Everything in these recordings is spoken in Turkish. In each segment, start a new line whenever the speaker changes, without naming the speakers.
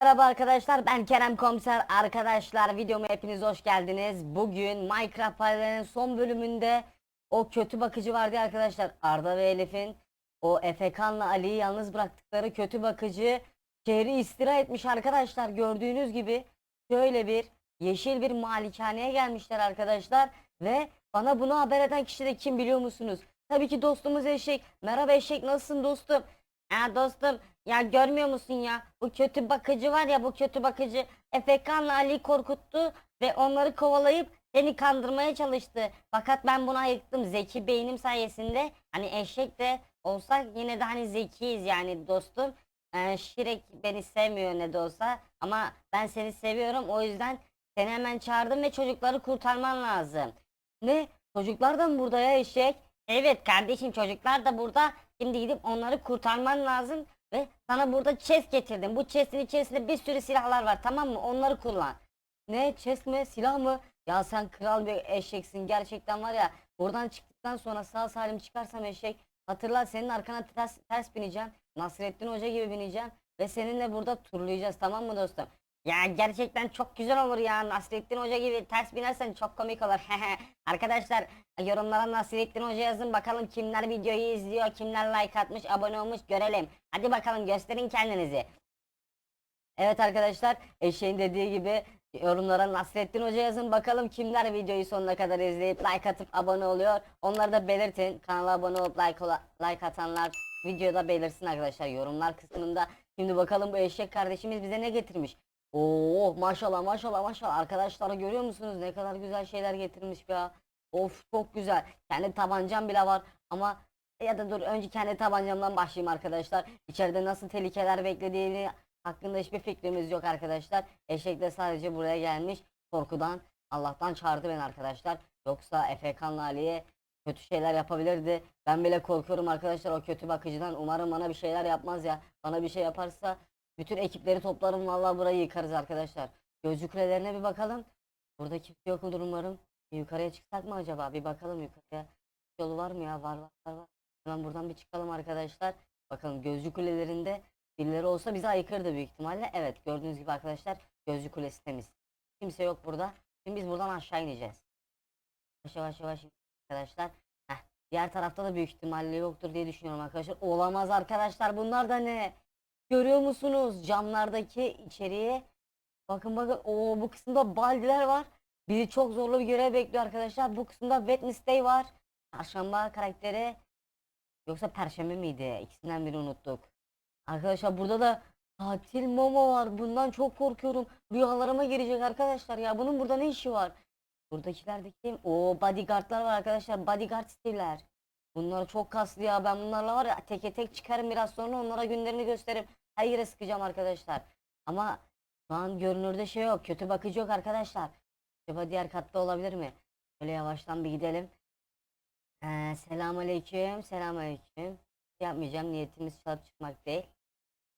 Merhaba arkadaşlar ben Kerem Komiser arkadaşlar videoma hepiniz hoş geldiniz. Bugün Minecraft Paralel'in son bölümünde o kötü bakıcı vardı ya arkadaşlar Arda ve Elif'in o Efekan'la Ali'yi yalnız bıraktıkları kötü bakıcı şehri istila etmiş arkadaşlar gördüğünüz gibi şöyle bir yeşil bir malikaneye gelmişler arkadaşlar ve bana bunu haber eden kişi de kim biliyor musunuz? Tabii ki dostumuz Eşek. Merhaba Eşek nasılsın dostum? Ya dostum ya görmüyor musun ya? Bu kötü bakıcı var ya bu kötü bakıcı Efekan'la Ali'yi korkuttu ve onları kovalayıp seni kandırmaya çalıştı. Fakat ben buna ayıktım zeki beynim sayesinde. Hani eşek de olsak yine de hani zekiyiz yani dostum. Ee, Şirek beni sevmiyor ne de olsa ama ben seni seviyorum o yüzden seni hemen çağırdım ve çocukları kurtarman lazım. Ne? Çocuklar da mı burada ya eşek? Evet kardeşim çocuklar da burada. Şimdi gidip onları kurtarman lazım ve sana burada chest getirdim. Bu chestin içerisinde bir sürü silahlar var tamam mı? Onları kullan. Ne chest mi silah mı? Ya sen kral bir eşeksin gerçekten var ya. Buradan çıktıktan sonra sağ salim çıkarsam eşek. Hatırla senin arkana ters, ters bineceğim. Nasrettin Hoca gibi bineceğim. Ve seninle burada turlayacağız tamam mı dostum? Ya gerçekten çok güzel olur ya. Nasrettin Hoca gibi ters binersen çok komik olur. Arkadaşlar yorumlara Nasrettin Hoca yazın bakalım kimler videoyu izliyor, kimler like atmış, abone olmuş görelim. Hadi bakalım gösterin kendinizi. Evet arkadaşlar eşeğin dediği gibi yorumlara Nasrettin Hoca yazın bakalım kimler videoyu sonuna kadar izleyip like atıp abone oluyor. Onları da belirtin. Kanala abone olup like, like atanlar videoda belirsin arkadaşlar yorumlar kısmında. Şimdi bakalım bu eşek kardeşimiz bize ne getirmiş. Oo maşallah maşallah maşallah arkadaşlar görüyor musunuz ne kadar güzel şeyler getirmiş ya. Of çok güzel. Kendi tabancam bile var ama ya da dur önce kendi tabancamdan başlayayım arkadaşlar. İçeride nasıl tehlikeler beklediğini hakkında hiçbir fikrimiz yok arkadaşlar. Eşek de sadece buraya gelmiş korkudan Allah'tan çağırdı beni arkadaşlar. Yoksa Efekan'la Ali'ye kötü şeyler yapabilirdi. Ben bile korkuyorum arkadaşlar o kötü bakıcıdan. Umarım bana bir şeyler yapmaz ya. Bana bir şey yaparsa bütün ekipleri toplarım vallahi burayı yıkarız arkadaşlar. Gözcü kulelerine bir bakalım. Burada kimse yok mudur umarım. Yukarıya çıksak mı acaba? Bir bakalım yukarıya. Yolu var mı ya? Var var var. var. Hemen buradan bir çıkalım arkadaşlar. Bakalım gözcü kulelerinde birileri olsa bizi ayıkırdı büyük ihtimalle. Evet gördüğünüz gibi arkadaşlar gözcü kulesi temiz. Kimse yok burada. Şimdi biz buradan aşağı ineceğiz. Yavaş yavaş yavaş arkadaşlar. Heh, diğer tarafta da büyük ihtimalle yoktur diye düşünüyorum arkadaşlar. Olamaz arkadaşlar bunlar da ne? Görüyor musunuz camlardaki içeriği? Bakın bakın o bu kısımda baldiler var. Bizi çok zorlu bir görev bekliyor arkadaşlar. Bu kısımda Wednesday var. Çarşamba karakteri. Yoksa Perşembe miydi? İkisinden biri unuttuk. Arkadaşlar burada da tatil Momo var. Bundan çok korkuyorum. Rüyalarıma girecek arkadaşlar ya. Bunun burada ne işi var? Buradakiler de kim? O bodyguardlar var arkadaşlar. Bodyguard stiller. Bunlar çok kaslı ya. Ben bunlarla var ya teke tek çıkarım biraz sonra onlara günlerini gösteririm. Her yere sıkacağım arkadaşlar. Ama şu an görünürde şey yok. Kötü bakıcı yok arkadaşlar. Acaba diğer katta olabilir mi? Böyle yavaştan bir gidelim. Ee, selamünaleyküm. Selamünaleyküm. Yapmayacağım. Niyetimiz çalıp çıkmak değil.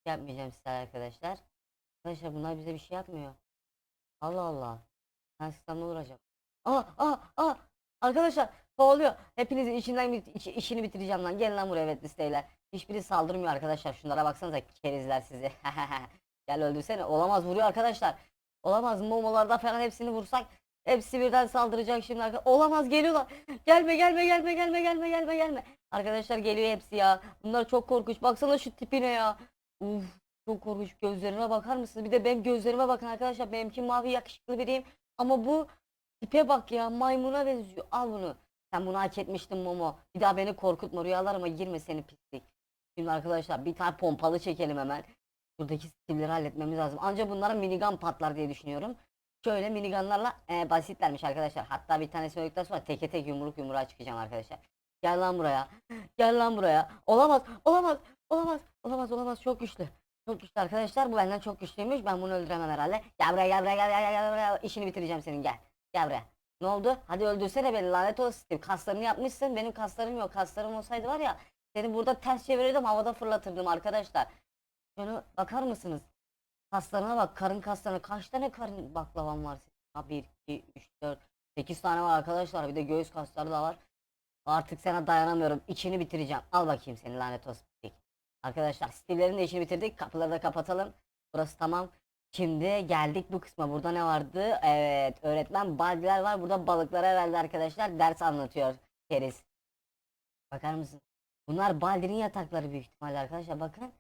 Yapmayacağım size arkadaşlar. Arkadaşlar bunlar bize bir şey yapmıyor. Allah Allah. Ben sıksamla uğraşacağım. Aa aa aa. Arkadaşlar kovalıyor. Hepinizin işinden bit- iş- işini bitireceğim lan. Gelin lan buraya evet listeyle. Hiçbiri saldırmıyor arkadaşlar. Şunlara baksanıza kerizler sizi. Gel öldürsene. Olamaz vuruyor arkadaşlar. Olamaz momolarda falan hepsini vursak hepsi birden saldıracak şimdi arkadaşlar. Olamaz geliyorlar. Gelme gelme gelme gelme gelme gelme gelme. Arkadaşlar geliyor hepsi ya. Bunlar çok korkunç. Baksana şu tipine ya. Uf çok korkunç. Gözlerime bakar mısınız? Bir de benim gözlerime bakın arkadaşlar. Benimki mavi yakışıklı biriyim. Ama bu tipe bak ya. Maymuna benziyor. Al bunu. Sen bunu hak etmiştin Momo. Bir daha beni korkutma. Rüyalarıma girme seni pislik. Şimdi arkadaşlar bir tane pompalı çekelim hemen. Buradaki skill'leri halletmemiz lazım. Ancak bunlara minigun patlar diye düşünüyorum. Şöyle minigunlarla e, basitlermiş arkadaşlar. Hatta bir tanesi öldükten sonra teke tek yumruk yumruğa çıkacağım arkadaşlar. Gel lan buraya. Gel lan buraya. Olamaz. Olamaz. Olamaz. Olamaz. Olamaz. Çok güçlü. Çok güçlü arkadaşlar. Bu benden çok güçlüymüş. Ben bunu öldüremem herhalde. Gel buraya gel buraya gel gel, gel buraya. İşini bitireceğim senin gel. Gel buraya. Ne oldu? Hadi öldürsene beni lanet. Steve. Kaslarını yapmışsın. Benim kaslarım yok. Kaslarım olsaydı var ya. Seni burada ters çevirirdim havada fırlatırdım arkadaşlar. Şunu bakar mısınız? Kaslarına bak. Karın kaslarına. Kaç tane karın baklavam var? Ha 1, 2, 3, 4, 8 tane var arkadaşlar. Bir de göğüs kasları da var. Artık sana dayanamıyorum. İçini bitireceğim. Al bakayım seni lanet olsun. Arkadaşlar stillerin de işini bitirdik. Kapıları da kapatalım. Burası tamam. Şimdi geldik bu kısma. Burada ne vardı? Evet, öğretmen baldiler var. Burada balıklara herhalde arkadaşlar ders anlatıyor keriz. Bakar mısın? Bunlar baldinin yatakları büyük ihtimalle arkadaşlar bakın.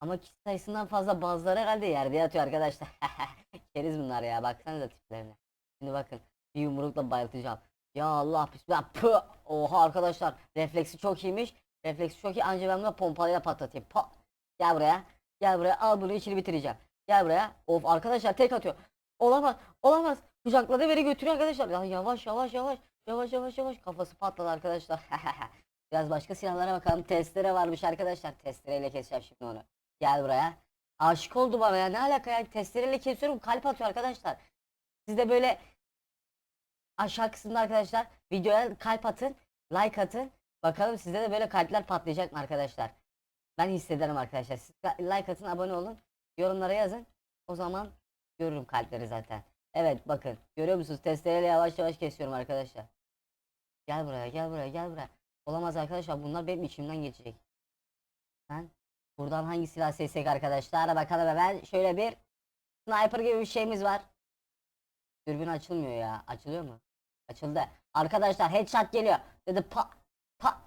Ama kişi sayısından fazla bazıları herhalde yerde yatıyor arkadaşlar. keriz bunlar ya baksanıza tiplerine. Şimdi bakın bir yumrukla bayıltacağım. Ya Allah bismillah. Pı! Oha arkadaşlar refleksi çok iyiymiş. Refleksi çok iyi anca ben bunu pompalıyla patlatayım. Pa! Gel buraya. Gel buraya al bunu içini bitireceğim. Gel buraya. Of arkadaşlar tek atıyor. Olamaz. Olamaz. Kucakladı beni götürüyor arkadaşlar. Ya yavaş yavaş yavaş. Yavaş yavaş yavaş. Kafası patladı arkadaşlar. Biraz başka silahlara bakalım. Testere varmış arkadaşlar. Testereyle keseceğim şimdi onu. Gel buraya. Aşık oldu bana ya. Ne alaka ya? Testereyle kesiyorum. Kalp atıyor arkadaşlar. Siz de böyle aşağı kısımda arkadaşlar videoya kalp atın. Like atın. Bakalım sizde de böyle kalpler patlayacak mı arkadaşlar? Ben hissederim arkadaşlar. Siz like atın, abone olun. Yorumlara yazın. O zaman görürüm kalpleri zaten. Evet bakın. Görüyor musunuz? Testereyle yavaş yavaş kesiyorum arkadaşlar. Gel buraya, gel buraya, gel buraya. Olamaz arkadaşlar. Bunlar benim içimden geçecek. Ben buradan hangi silah seçsek arkadaşlar? Bakalım hemen. Şöyle bir sniper gibi bir şeyimiz var. Dürbün açılmıyor ya. Açılıyor mu? Açıldı. Arkadaşlar headshot geliyor. Dedi pa pa.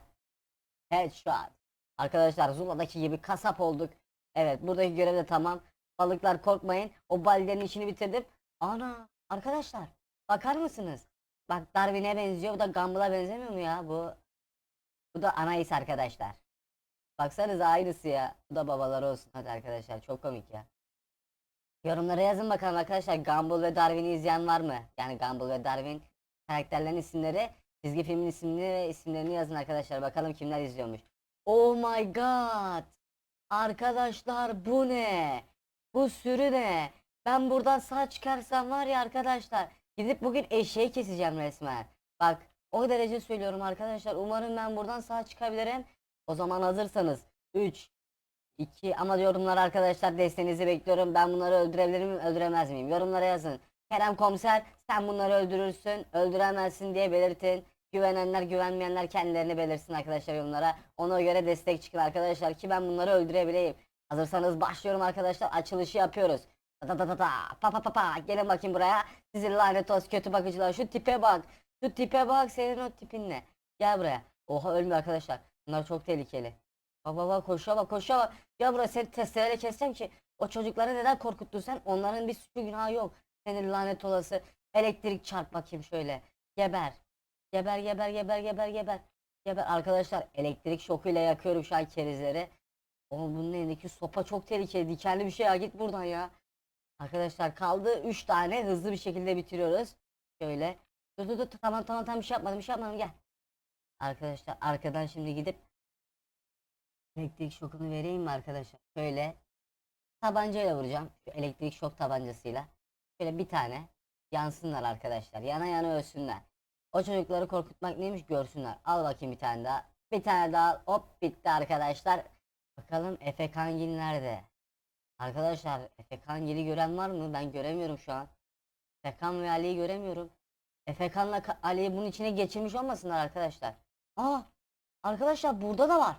Headshot. Arkadaşlar Zula'daki gibi kasap olduk. Evet buradaki görev de tamam. Balıklar korkmayın. O baldenin işini bitirdim. Ana arkadaşlar bakar mısınız? Bak Darwin'e benziyor. Bu da Gumball'a benzemiyor mu ya? Bu bu da Anais arkadaşlar. Baksanıza aynısı ya. Bu da babaları olsun. Hadi arkadaşlar çok komik ya. Yorumlara yazın bakalım arkadaşlar. Gumball ve Darwin'i izleyen var mı? Yani Gumball ve Darwin karakterlerin isimleri, çizgi filmin isimleri ve isimlerini yazın arkadaşlar. Bakalım kimler izliyormuş. Oh my god. Arkadaşlar bu ne? Bu sürü ne? Ben buradan sağ çıkarsam var ya arkadaşlar. Gidip bugün eşeği keseceğim resmen. Bak o derece söylüyorum arkadaşlar. Umarım ben buradan sağ çıkabilirim. O zaman hazırsanız 3 2 ama yorumlara arkadaşlar desteğinizi bekliyorum. Ben bunları öldürebilir miyim, öldüremez miyim? Yorumlara yazın. Kerem Komiser sen bunları öldürürsün, öldüremezsin diye belirtin. Güvenenler, güvenmeyenler kendilerini belirsin arkadaşlar yorumlara. Ona göre destek çıkın arkadaşlar ki ben bunları öldürebileyim. Hazırsanız başlıyorum arkadaşlar. Açılışı yapıyoruz. Ta ta ta ta. Pa pa pa pa. Gelin bakayım buraya. Sizin lanet olsun kötü bakıcılar. Şu tipe bak. Şu tipe bak. Senin o tipin ne? Gel buraya. Oha ölmüyor arkadaşlar. Bunlar çok tehlikeli. Baba baba koşa bak koşa bak. Gel buraya seni testereyle keseceğim ki. O çocukları neden korkuttun sen? Onların bir suçu günahı yok. Senin lanet olası. Elektrik çarp bakayım şöyle. Geber. Geber geber geber geber geber. Geber arkadaşlar elektrik şokuyla yakıyorum şu an kerizleri. Oğlum bunun elindeki sopa çok tehlikeli. Dikenli bir şey ya git buradan ya. Arkadaşlar kaldı 3 tane hızlı bir şekilde bitiriyoruz. Şöyle. Dur dur dur tamam tamam tamam bir şey yapmadım bir şey yapmadım gel. Arkadaşlar arkadan şimdi gidip elektrik şokunu vereyim mi arkadaşlar? Şöyle tabancayla vuracağım. Şu elektrik şok tabancasıyla. Şöyle bir tane yansınlar arkadaşlar. Yana yana ölsünler. O çocukları korkutmak neymiş görsünler. Al bakayım bir tane daha. Bir tane daha hop bitti arkadaşlar. Bakalım Efe Kangil nerede? Arkadaşlar Efe Kangil'i gören var mı? Ben göremiyorum şu an. Efekan ve Ali'yi göremiyorum. Efekan'la Ka- Ali'yi bunun içine geçirmiş olmasınlar arkadaşlar. Aa! Arkadaşlar burada da var.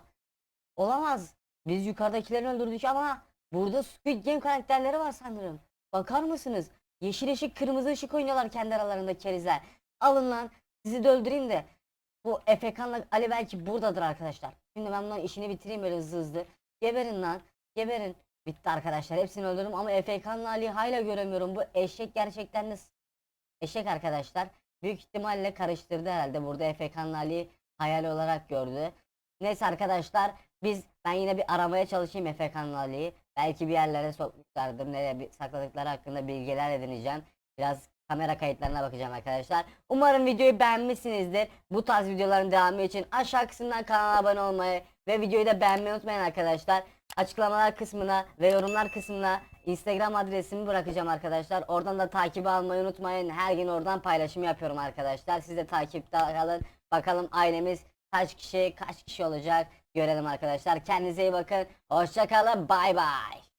Olamaz. Biz yukarıdakileri öldürdük ama burada Squid Game karakterleri var sanırım. Bakar mısınız? Yeşil ışık kırmızı ışık oynuyorlar kendi aralarında kerizler. Alın lan sizi de öldüreyim de. Bu Efekan'la Ali belki buradadır arkadaşlar. Şimdi ben bunların işini bitireyim böyle hızlı hızlı. Geberin lan. Geberin. Bitti arkadaşlar. Hepsini öldürdüm ama Efekan'la Ali'yi hala göremiyorum. Bu eşek gerçekten de eşek arkadaşlar. Büyük ihtimalle karıştırdı herhalde. Burada Efekan'la Ali'yi hayal olarak gördü. Neyse arkadaşlar biz ben yine bir aramaya çalışayım Efekan'la Ali'yi. Belki bir yerlere sokmuşlardır. Nereye sakladıkları hakkında bilgiler edineceğim. Biraz kamera kayıtlarına bakacağım arkadaşlar. Umarım videoyu beğenmişsinizdir. Bu tarz videoların devamı için aşağı kısımdan kanala abone olmayı ve videoyu da beğenmeyi unutmayın arkadaşlar. Açıklamalar kısmına ve yorumlar kısmına Instagram adresimi bırakacağım arkadaşlar. Oradan da takibi almayı unutmayın. Her gün oradan paylaşım yapıyorum arkadaşlar. Siz de takipte kalın. Bakalım ailemiz kaç kişi kaç kişi olacak görelim arkadaşlar. Kendinize iyi bakın. Hoşça kalın. Bay bay.